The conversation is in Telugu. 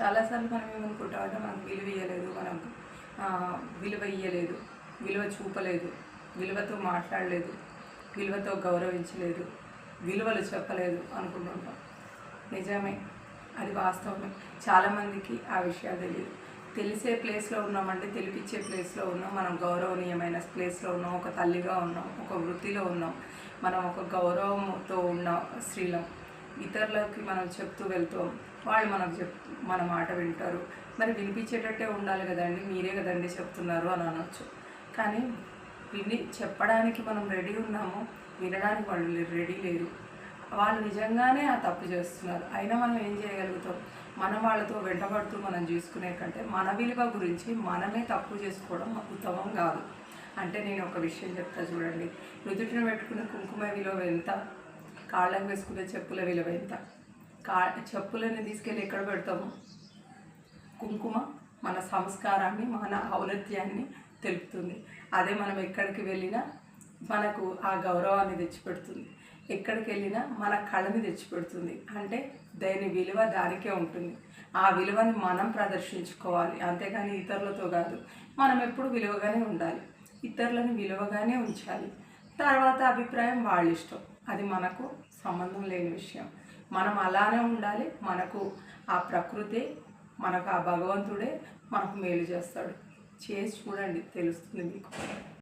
చాలాసార్లు మనం ఏమనుకుంటామంటే మనకు విలువ ఇవ్వలేదు మనం విలువ ఇవ్వలేదు విలువ చూపలేదు విలువతో మాట్లాడలేదు విలువతో గౌరవించలేదు విలువలు చెప్పలేదు అనుకుంటుంటాం. నిజమే అది వాస్తవమే. చాలామందికి ఆ విషయాలు తెలియదు. తెలిసే ప్లేస్లో ఉన్నామంటే తెలిపించే ప్లేస్లో ఉన్నాం మనం గౌరవనీయమైన ప్లేస్లో ఉన్నాం ఒక తల్లిగా ఉన్నాం ఒక వృత్తిలో ఉన్నాం మనం ఒక గౌరవంతో ఉన్న స్త్రీలం. ఇతరులకి మనం చెప్తూ వెళ్తాం. వాళ్ళు మనకు చెప్ మన మాట వింటారు. మరి వినిపించేటట్టే ఉండాలి కదండి. మీరే కదండి చెప్తున్నారు అని అనొచ్చు. కానీ విని చెప్పడానికి మనం రెడీ ఉన్నాము వినడానికి వాళ్ళు రెడీ లేరు. వాళ్ళు నిజంగానే ఆ తప్పు చేస్తున్నారు. అయినా మనం ఏం చేయగలుగుతాం? మనం వాళ్ళతో వెంటబడుతూ మనం చూసుకునే కంటే మన విలువ గురించి మనమే తప్పు చేసుకోవడం ఉత్తమం కాదు. అంటే నేను ఒక విషయం చెప్తా చూడండి. నుదుటిన పెట్టుకున్న కుంకుమ విలువ ఎంత? కాళ్ళకు వేసుకునే చెప్పుల విలువ ఎంత? కా చెప్పులని తీసుకెళ్ళి ఎక్కడ పెడతాము? కుంకుమ మన సంస్కారాన్ని మన ఔన్నత్యాన్ని తెలుపుతుంది. అదే మనం ఎక్కడికి వెళ్ళినా మనకు ఆ గౌరవాన్ని తెచ్చిపెడుతుంది. ఎక్కడికి వెళ్ళినా మన కళని తెచ్చిపెడుతుంది. అంటే దాని విలువ దానికే ఉంటుంది. ఆ విలువని మనం ప్రదర్శించుకోవాలి. అంతేగాని ఇతరులతో కాదు. మనం ఎప్పుడు విలువగానే ఉండాలి. ఇతరులను విలువగానే ఉంచాలి. తర్వాత అభిప్రాయం వాళ్ళ ఇష్టం అది మనకు సంబంధం లేని విషయం. మనం అలానే ఉండాలి మనకు ఆ ప్రకృతి మనకు ఆ భగవంతుడే మనకు మేలు చేస్తాడు. చేసి చూడండి తెలుస్తుంది మీకు.